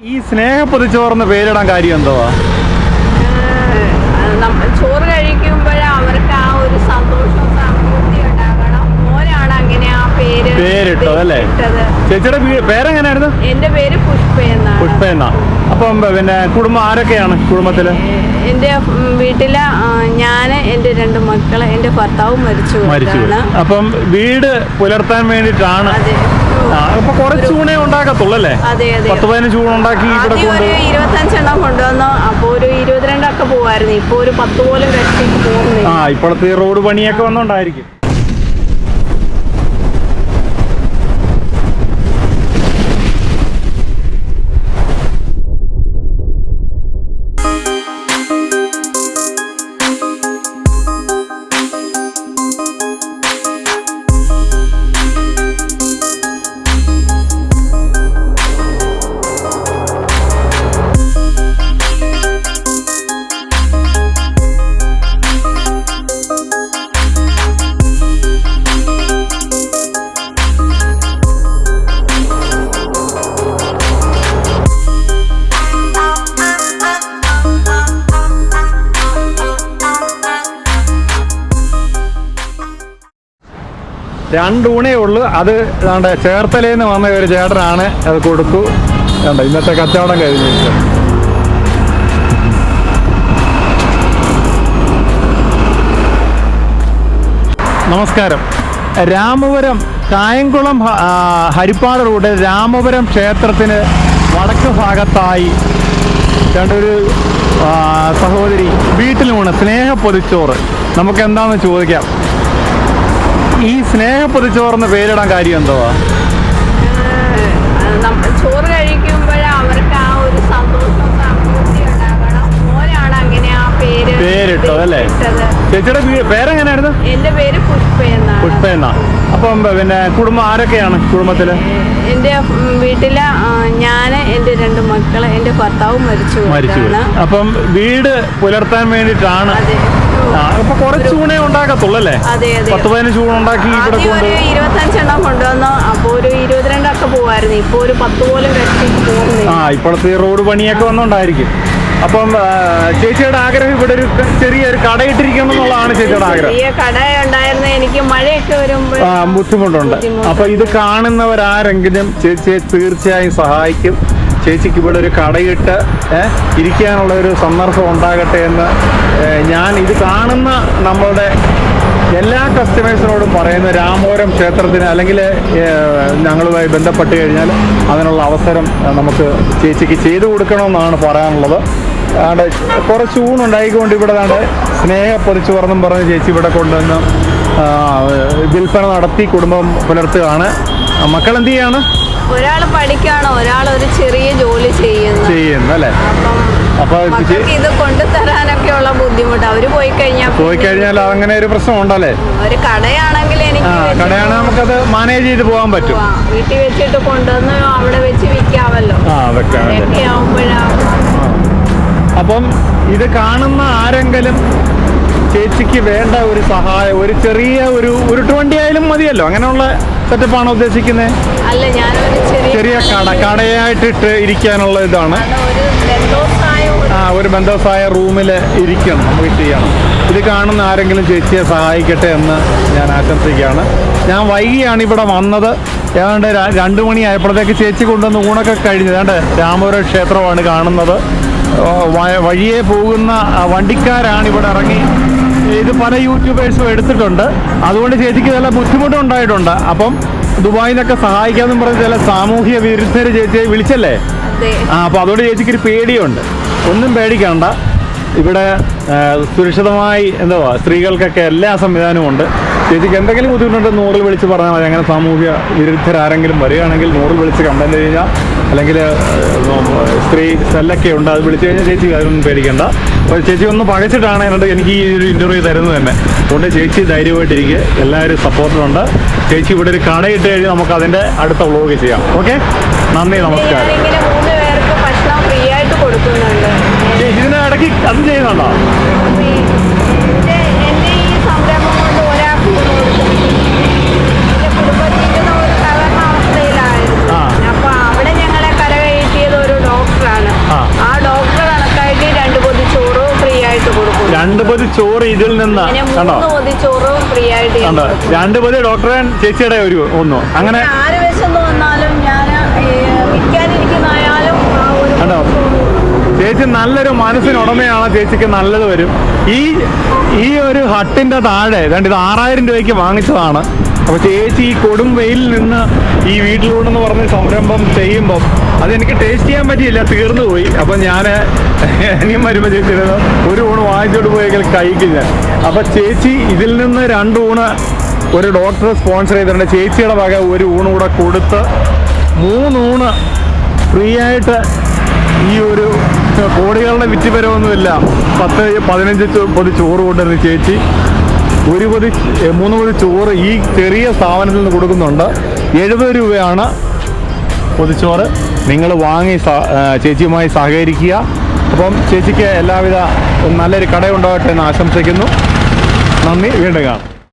ഈ സ്നേഹപ്പൊതിച്ചോർന്ന് പേരിടാൻ കാര്യം എന്തുവാ ഏഹ് ചോറ് കഴിക്കുമ്പോൾ അവർക്ക് ആ ഒരു സന്തോഷവും സംതൃപ്തി ഉണ്ടാകണം മോനാണ് അങ്ങനെ ആ പേര് പേരിട്ടത് അല്ലേ? ചേച്ചിയുടെ പേരെങ്ങനായിരുന്നു? പേരെങ്ങനെയായിരുന്നു എന്റെ പേര് പുഷ്പ എന്നാ പുഷ്പ എന്നാ. അപ്പം പിന്നെ കുടുംബം ആരൊക്കെയാണ് കുടുംബത്തിൽ? എന്റെ വീട്ടിലെ ഞാൻ എന്റെ രണ്ട് മക്കൾ എന്റെ ഭർത്താവ് മരിച്ചു മരിച്ചു അപ്പം വീട് പുലർത്താൻ ആ, അപ്പൊ കുറച്ച് ഉണ്ടാക്കത്തുള്ളൂ അല്ലേ? പത്ത് പതിനഞ്ച് ഊണ് ഉണ്ടാക്കി ഇവിടെ ഇരുപത്തഞ്ചെണ്ണം കൊണ്ടുവന്നു. അപ്പൊ ഒരു ഇരുപത്തിരണ്ടൊക്കെ പോവായിരുന്നു. ഇപ്പൊ ഒരു പത്ത് പോലും കഷ്ടിക്ക് ആ പോകുന്നില്ല ഇപ്പോഴത്തെ റോഡ് പണിയൊക്കെ വന്നോണ്ടായിരിക്കും. രണ്ട് ഊണേ ഉള്ളൂ. അത് ഏതാണ്ട് ചേർത്തലേന്ന് വന്ന ഒരു ചേട്ടനാണ് അത് കൊടുത്തു. വേണ്ട ഇന്നത്തെ കച്ചവടം കഴിഞ്ഞു. നമസ്കാരം. രാമപുരം കായംകുളം ഹരിപ്പാട് റോഡ് രാമപുരം ക്ഷേത്രത്തിന് വടക്ക് ഭാഗത്തായി രണ്ടൊരു സഹോദരി വീട്ടിലൂണ് സ്നേഹപ്പൊതിച്ചോറ് നമുക്ക് എന്താണെന്ന് ചോദിക്കാം? ഈ സ്നേഹപ്പൊതിച്ചോറെന്ന് പേരിടാൻ കാര്യം എന്തുവാ? ചോറ് കഴിക്കുമ്പോൾ അവർക്ക് ആ ഒരു സന്തോഷവും സംതൃപ്തി ഉണ്ടാകണം. മോനാണ് അങ്ങനെ ആ പേര് പേരിട്ടത് അല്ലേ? ചേച്ചിയുടെ പേരെങ്ങനെയായിരുന്നു എന്റെ പേര് പുഷ്പ എന്നാണ്. പുഷ്പ എന്നാ. അപ്പം പിന്നെ കുടുംബം ആരൊക്കെയാണ് കുടുംബത്തിൽ? എന്റെ വീട്ടിൽ ഞാൻ എന്റെ രണ്ട് മക്കൾ എന്റെ ഭർത്താവ് മരിച്ചു മരിച്ചു. അപ്പം വീട് പുലർത്താൻ വേണ്ടിയിട്ടാണ് അപ്പൊ കുറച്ച് ഊണേ ഉണ്ടാക്കത്തുള്ളൂ അല്ലേ പത്ത് പതിനഞ്ച് ഊണ് ഉണ്ടാക്കി ഇവിടെ ഇരുപത്തഞ്ചെണ്ണം കൊണ്ടുവന്നു. അപ്പൊ ഒരു ഇരുപത്തിരണ്ടൊക്കെ പോവായിരുന്നു. ഇപ്പൊ ഒരു പത്ത് പോലും ആ ഇപ്പോഴത്തെ ഈ റോഡ് പണിയൊക്കെ വന്നോണ്ടായിരിക്കും. അപ്പം ചേച്ചിയുടെ ആഗ്രഹം ഇവിടെ ഒരു ചെറിയൊരു കടയിട്ടിരിക്കണം എന്നുള്ളതാണ് ചേച്ചിയുടെ ആഗ്രഹം ചെറിയ കട ഉണ്ടായിരുന്ന എനിക്ക് മഴയൊക്കെ വരുമ്പോൾ ബുദ്ധിമുട്ടുണ്ട്. അപ്പൊ ഇത് കാണുന്നവരാരെങ്കിലും ചേച്ചിയെ തീർച്ചയായും സഹായിക്കും. ചേച്ചിക്ക് ഇവിടെ ഒരു കടയിട്ട് ഇരിക്കാനുള്ള ഒരു സന്ദർഭം ഉണ്ടാകട്ടെ എന്ന് ഞാൻ ഇത് കാണുന്ന നമ്മളുടെ എല്ലാ കസ്റ്റമേഴ്സിനോടും പറയുന്ന രാമോരം ക്ഷേത്രത്തിന് അല്ലെങ്കിൽ ഞങ്ങളുമായി ബന്ധപ്പെട്ട് കഴിഞ്ഞാൽ അതിനുള്ള അവസരം നമുക്ക് ചേച്ചിക്ക് ചെയ്തു കൊടുക്കണമെന്നാണ് പറയാനുള്ളത്. അവിടെ കുറച്ച് ഊണുണ്ടായിക്കൊണ്ട് ഇവിടെ ദാണ്ട് സ്നേഹ പൊതിച്ചു പറഞ്ഞും പറഞ്ഞ് ചേച്ചി ഇവിടെ കൊണ്ടുവന്ന് വിൽപ്പന നടത്തി കുടുംബം പുലർത്തുകയാണ്. മക്കൾ എന്ത് ചെയ്യാണ്? ഒരാൾ പഠിക്കുകയാണ് ഒരാൾ ഒരു ചെറിയ ജോലി ചെയ്യുന്നു. ചെയ്യുന്നത് അല്ലേ? അപ്പം ഇത് കൊണ്ടുതരാനൊക്കെ ഉള്ള ബുദ്ധിമുട്ട്. അവർ പോയി കഴിഞ്ഞാൽ പോയി കഴിഞ്ഞാൽ അങ്ങനെ ഒരു പ്രശ്നം ഉണ്ടല്ലേ ഒരു കടയാണെങ്കിൽ എനിക്ക് കടയാണ് നമുക്കത് മാനേജ് ചെയ്ത് പോകാൻ പറ്റും. വീട്ടിൽ വെച്ചിട്ട് കൊണ്ടുവന്ന് അവിടെ വെച്ച് വിൽക്കാമല്ലോ. അപ്പം ഇത് കാണുന്ന ആരെങ്കിലും ചേച്ചിക്ക് വേണ്ട ഒരു സഹായം ഒരു ചെറിയ ഒരു ഉരുട്ടുവണ്ടി ആയാലും മതിയല്ലോ. അങ്ങനെയുള്ള സെറ്റപ്പാണ് ഉദ്ദേശിക്കുന്നത് അല്ല ഞാനൊരു ചെറിയ കട കടയായിട്ടിട്ട് ഇരിക്കാനുള്ള ഇതാണ്. ആ ഒരു ബന്ധവസായ റൂമിൽ ഇരിക്കണം നമുക്ക് ചെയ്യണം ഇത് കാണുന്ന ആരെങ്കിലും ചേച്ചിയെ സഹായിക്കട്ടെ എന്ന് ഞാൻ ആശംസിക്കുകയാണ്. ഞാൻ വൈകിയാണ് ഇവിടെ വന്നത്. ഏതാണ്ട് രണ്ട് മണിയായപ്പോഴത്തേക്ക് ചേച്ചി കൊണ്ടുവന്ന് ഊണൊക്കെ കഴിഞ്ഞു ഏതാണ്ട് രാമപുരം ക്ഷേത്രമാണ് കാണുന്നത്. വഴിയെ പോകുന്ന വണ്ടിക്കാരാണ് ഇവിടെ ഇറങ്ങി ഇത് പല യൂട്യൂബേഴ്സും എടുത്തിട്ടുണ്ട്. അതുകൊണ്ട് ചേച്ചിക്ക് ചില ബുദ്ധിമുട്ടുണ്ടായിട്ടുണ്ട് അപ്പം ദുബായിനൊക്കെ സഹായിക്കാന്നും പറഞ്ഞ പറഞ്ഞ് ചില സാമൂഹ്യ വിരുദ്ധർ ചേച്ചിയെ വിളിച്ചല്ലേ? ആ അപ്പോൾ അതുകൊണ്ട് ചേച്ചിക്ക് ഒരു പേടിയുണ്ട്. ഒന്നും പേടിക്കണ്ട. ഇവിടെ സുരക്ഷിതമായി എന്തുവാ സ്ത്രീകൾക്കൊക്കെ എല്ലാ സംവിധാനവും ഉണ്ട്. ചേച്ചിക്ക് എന്തെങ്കിലും ബുദ്ധിമുട്ടുണ്ട് നൂറിൽ വിളിച്ച് പറഞ്ഞാൽ മതി. അങ്ങനെ സാമൂഹ്യ വിരുദ്ധരാരെങ്കിലും വരികയാണെങ്കിൽ നൂറിൽ വിളിച്ച് കംപ്ലൈന്റ് കഴിഞ്ഞാൽ അല്ലെങ്കിൽ സ്ത്രീ സെല്ലൊക്കെ ഉണ്ട് അത് വിളിച്ചു കഴിഞ്ഞാൽ ചേച്ചി അതിനൊന്നും പേടിക്കണ്ട. അപ്പോൾ ചേച്ചി ഒന്ന് പകച്ചിട്ടാണ് എന്നിട്ട് എനിക്ക് ഈ ഒരു ഇന്റർവ്യൂ തരുന്നത് തന്നെ. അതുകൊണ്ട് ചേച്ചി ധൈര്യമായിട്ടിരിക്കുക. എല്ലാവരും സപ്പോർട്ടുണ്ട് ചേച്ചി ഇവിടെ ഒരു കടയിട്ട് കഴിഞ്ഞാൽ നമുക്ക് അതിന്റെ അടുത്ത വ്ളോഗ് ചെയ്യാം. ഓക്കെ? നന്ദി നമസ്കാരം. കൊടുക്കുന്നുണ്ട്. അത് രണ്ട് പൊതി ചോറ് ഇതിൽ നിന്ന് കണ്ടോ? രണ്ട് പൊതി ഡോക്ടറെ ചേച്ചിയുടെ ഒരു ഒന്ന്. അങ്ങനെ ആറ് വശം ചേച്ചി നല്ലൊരു മനസ്സിനുടമയാണ് ചേച്ചിക്ക് നല്ലത് വരും. ഈ ഈ ഒരു ഹട്ടിന്റെ താഴെ രണ്ടിത് ആറായിരം രൂപയ്ക്ക് വാങ്ങിച്ചതാണ്. അപ്പൊ ചേച്ചി ഈ കൊടും വെയിലിൽ നിന്ന് ഈ വീട്ടിലൂടെന്ന് പറഞ്ഞ സംരംഭം ചെയ്യുമ്പം അതെനിക്ക് ടേസ്റ്റ് ചെയ്യാൻ പറ്റിയില്ല തീർന്നു പോയി. അപ്പൊ ഞാൻ ഇനിയും വരുമ്പോൾ ചേച്ചി ഒരു ഊണ് വാങ്ങിച്ചോട്ട് പോയെങ്കിൽ കഴിക്കില്ല അപ്പൊ ചേച്ചി ഇതിൽ നിന്ന് രണ്ട് ഊണ് ഒരു ഡോക്ടർ സ്പോൺസർ ചെയ്തിട്ടുണ്ട്. ചേച്ചിയുടെ വക ഒരു ഊണ് കൂടെ കൊടുത്ത് മൂന്നൂണ് ഫ്രീ ആയിട്ട് ഈ ഒരു കോടികളുടെ വിറ്റുവരവൊന്നുമില്ല. പത്ത് പതിനഞ്ച് പൊതി ചോറ് കൊണ്ടുവരുന്ന ചേച്ചി. ഒരു പൊതി മൂന്ന് പൊതി ചോറ് ഈ ചെറിയ സ്ഥാപനത്തിൽ നിന്ന് കൊടുക്കുന്നുണ്ട്. എഴുപത് രൂപയാണ് പൊതിച്ചോറ്. നിങ്ങൾ വാങ്ങി ചേച്ചിയുമായി സഹകരിക്കുക. അപ്പം ചേച്ചിക്ക് എല്ലാവിധ നല്ലൊരു കടയുണ്ടാകട്ടെ എന്ന് ആശംസിക്കുന്നു. നന്ദി വീണ്ടും കാണാം.